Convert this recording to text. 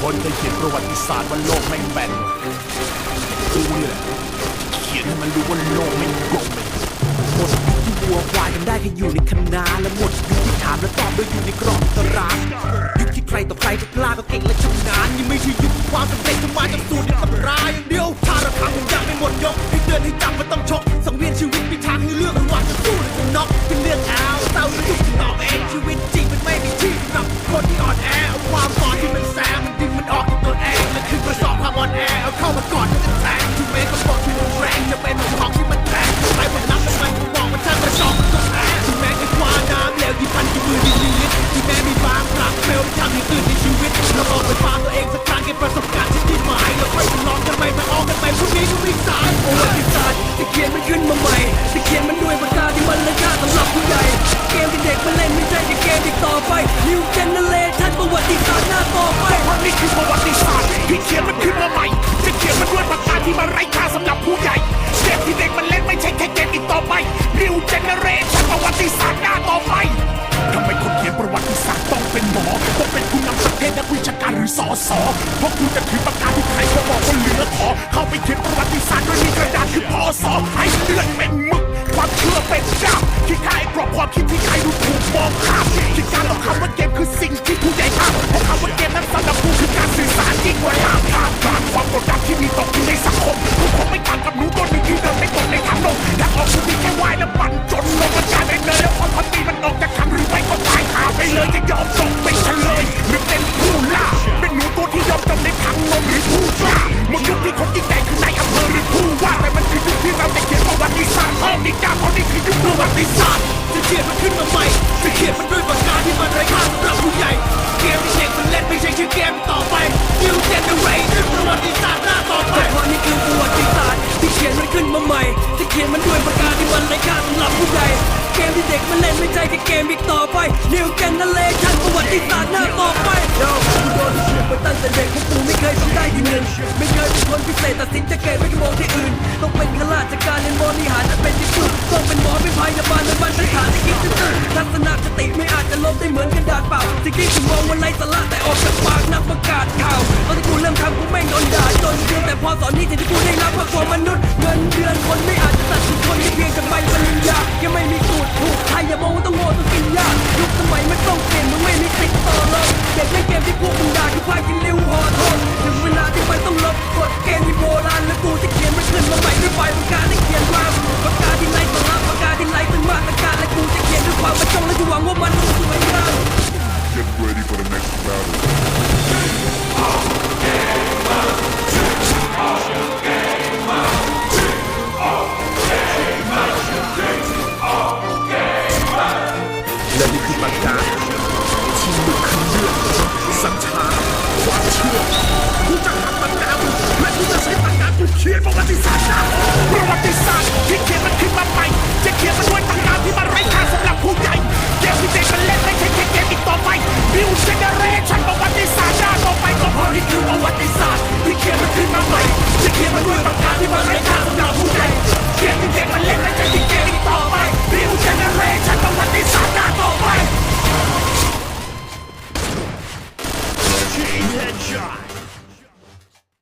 คนเคยเขียนประวัติศาสตร์ว่าโลกไม่แบนกูเนี่ยแหละเขียนให้มันรู้ว่าโลกไม่กลมเลยหมดยุคที่วัวควายกันได้แค่อยู่ในคณะและหมดยุคที่ถามและตอบโดยอยู่ในกรอบตารางยุคที่ใครต่อใครก็กล้าก็เก่งและชำนาญยังไม่ใช่ยุคความสำเร็จจะมาจากสูตรในตำราอย่างเดียวถ้าเราทำมันยังไม่หมดยกให้เดินให้จับมันต้องชก ยนมันขึ้นมาใหม่จะเขียนมันด้วยปากกาที่มันเลค่าสำหรับผู้ใหญ่เกมที่เด็กมันเล่นไม่ใช่เกมที่ต่อไป New Generation ประวัติศาสตร์หน้าต่อไปเพราะนี่คือประวัติศาสตร์ที่เขียนมันขึ้นมาใหม่จะเขียนมันด้วยปากกาที่มันไร้ค่าสำหรับผู้ใหญ่เกมที่เด็กมันเล่นไม่ใช่แค่เกมอีกต่อไป New Generation ประวัติศาสตร์หน้าต่อไปทำไมคนเขียนประวัติศาสตร์ต้องเป็นหมอต้องเป็นผู้นำประเทศนักวิชาการหรือสอสอเพราะคุณจะถือปากกาที่ใครก็บอกว่าเหลือขอเข้าไปเขียนประวัติศาสตร์โดยมี คิดที่ใครดูถูกมองข้ามที่การเอาคำว่าเกมคือสิ่งที่ผู้ใหญ่ห้ามเพราะคำว่าเกมนั้นสำหรับผู้คือการสื่อสารยิ่งกว่าทางทามกลางความกดดันที่มีต่อยู่ในสังคมผู้คนไม่ต่างกับหนูตัวหนึ่งที่เดินไม่ตกในทางลงอยากออกคือมีแค่วายและปั่นจนลงมันกลายเป็นเนยแล้วคนพันปีมันออกจากคำหรือไม่ก็ตายหาไปเลยจะยอมตกไปเฉลยหรือ ขึ้นมาใหม่จะเขียนมันด้วยปากกาที่มันไร้ค่าสำหรับผู้ใหญ่เกมที่เด็กมันเล่นไม่ใช่แค่เกมอีกต่อไป New Generation ประวัติศาสตร์หน้าต่อไปโยกูโดนเขียนมาตั้งแต่เด็กพวกกูไม่เคยทำได้ที่หนึ่งไม่เคยเป็นคนพิเศษตัดสินจะเกตไม่มองที่อื่น ต้องเป็นข้าราชการเรียนบริหารจะเป็นที่สุดต้องเป็นหมอเป็นพยาบาลเป็นบรรพฐานที่คิดซื่อๆทัศนคติไม่อาจจะลบได้เหมือนกระดาษเปล่าสิ่งที่กูมองว่าไร้สาระแต่ออกจากปากนักประกาศข่าวตอนที่กูเริ่มทำกูแม่งโดนด่าจนเดียวแต่พอสอนนี่สิ่งที่กูได้รับเพราะความมนุษย์ ขึ้นมาใหม่ด้วยปลายปากกาที่เขียนว่าปากกาที่ไร้สาระปากกาที่ไร้ซึ่งมาตรการและกูจะเขียนด้วยความประจงและกูหวังว่ามันต้องสวยงาม Get ready for the next battle. และนี่คือปากกาที่มึงคือเลือดศรัทธาความเชื่อกูจะทำปากกาและกูจะใช้ ขียนประวัติศาสตร์นะประวัติศาสตร์ที่เขียนมันขึ้นมาใหม่จะเขียนมาด้วยตางการที่มันไร้ค่าสำหรับผู้ใหญ่เกมที่เด็กมันเล่นไม่ใช่แค่เกมอีกต่อไป New Generation ประวัติศาสตร์หน้าต่อไปก็พราะนี่คือประวัติศาสตร์ที่เขียนมันขึ้นมาใหม่จะเขียนมาด้วยตางการที่มันไร้